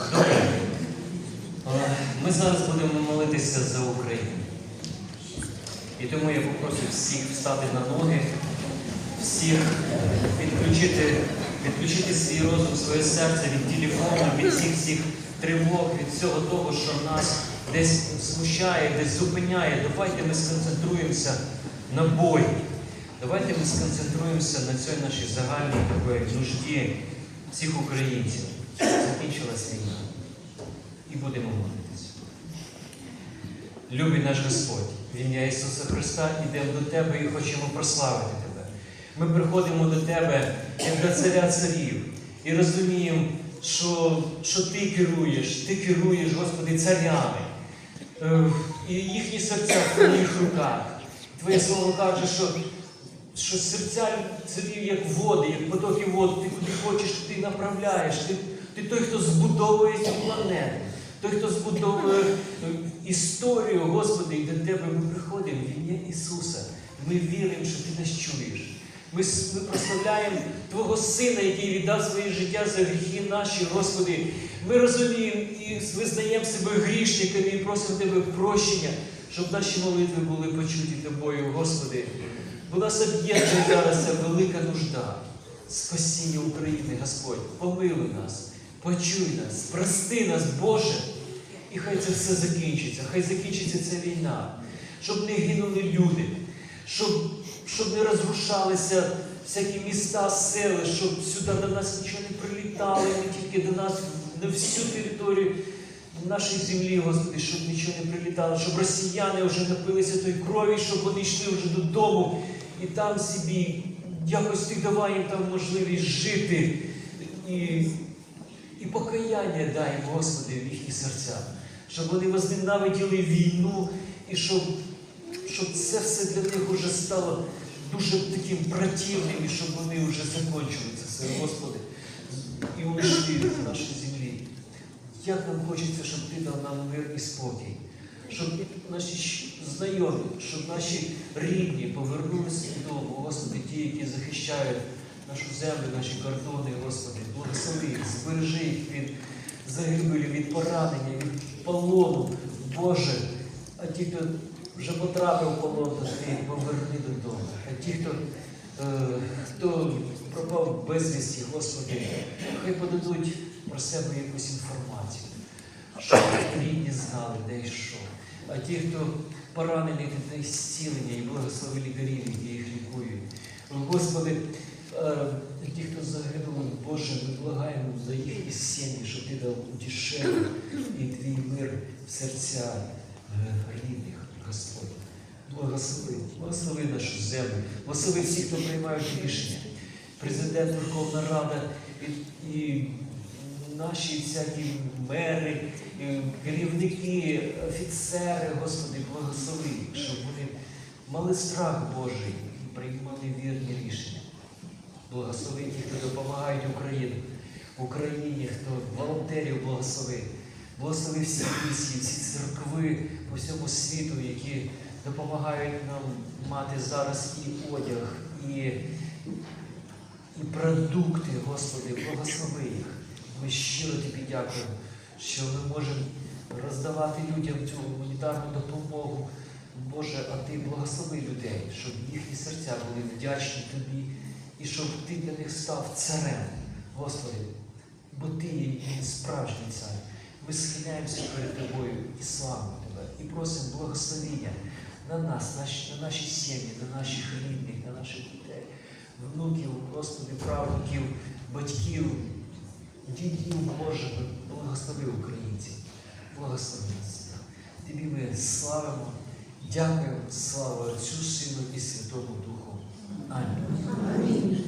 Е, Ми зараз будемо молитися за Україну. І тому я попрошу всіх встати на ноги, всіх відключити, відключити свій розум, своє серце від телефону, від всіх всіх тривог, від всього того, що нас десь смущає, десь зупиняє. Давайте ми сконцентруємося на бої. Давайте ми сконцентруємося на цій нашій загальній нужді всіх українців. Закінчилась війна. І будемо молитися. Любий наш Господь, в ім'я Ісуса Христа йдемо до Тебе і хочемо прославити Тебе. Ми приходимо до Тебе як до царя царів і розуміємо, що, що Ти керуєш, Ти керуєш, Господи, царями. Е, І їхні серця в Твоїх руках. Твоє слово каже, що, що серця царів як води, як потоки вод, ти куди хочеш, ти направляєш. Ти, ти той, хто збудовує цю планету. Той, хто збудовує е, історію, Господи, і до Тебе ми приходимо в ім'я Ісуса. Ми віримо, що Ти нас чуєш. Ми, ми прославляємо Твого Сина, який віддав своє життя за гріхи наші, Господи. Ми розуміємо і визнаємо себе грішниками і просимо Тебе прощення, щоб наші молитви були почуті Тобою, Господи. Бо нас об'єднує зараз ця велика нужда. Спасіння України, Господь, помилуй нас, почуй нас, прости нас, Боже. І хай це все закінчиться, хай закінчиться ця війна, щоб не гинули люди, щоб, щоб не розрушалися всякі міста, сели, щоб сюди до нас нічого не прилітало, не тільки до нас, на всю територію нашої землі, Господи, щоб нічого не прилітало, щоб росіяни вже напилися тої крові, щоб вони йшли вже додому і там собі якось ти давай їм там можливість жити. І і покаяння дай, Господи, в їхні серця, щоб вони возненавиділи війну, і щоб, щоб це все для них вже стало дуже таким противним, і щоб вони вже закінчили це все, Господи, і ушли з нашої землі. Як нам хочеться, щоб Ти дав нам мир і спокій, щоб наші знайомі, щоб наші рідні повернулися додому, Господи, ті, які захищають нашу землю, наші кордони, Господи, благослови їх, збережи їх від загибелі, від поранення, від полону, Боже. А ті, хто вже потрапив в полон, то ти поверни додому. А ті, хто, е, хто пропав безвісті, Господи, хай подадуть про себе якусь інформацію, щоб рідні знали, де що. А ті, хто поранений, дай зцілення і благослови лікарів, які їх лікують. Господи, е, ті, хто загинули, Боже, ми благаємо за їхні сім'ї, щоб ти дав утішення і твій мир в серця е, рідних, Господь. Благослови, благослови нашу землю, благослови всіх, хто приймають рішення. Президент Верховна Рада і наші всякі мери, керівники, офіцери, Господи, благослови, щоб вони мали страх Божий і приймали вірні рішення. Благослови ті, хто допомагають Україні, Україні, хто волонтерів благослови. Благослови всі місії, всі церкви по всьому світу, які допомагають нам мати зараз і одяг, і, і продукти, Господи, благослови їх. Ми щиро тобі дякуємо, що ми можемо роздавати людям цю гуманітарну допомогу. Боже, а ти благослови людей, щоб їхні серця були вдячні тобі, і щоб ти для них став царем, Господи, бо ти є справжній цар. Ми схиляємося перед тобою і славимо тебе, і просимо благословення на нас, на наші сім'ї, на наших рідних, на наших дітей, внуків, Господи, правнуків, батьків, дідів Боже, благослови українців, благослови нас. Тобі ми славимо, дякуємо, слава Отцю, Сину і Святому Духу. Амінь.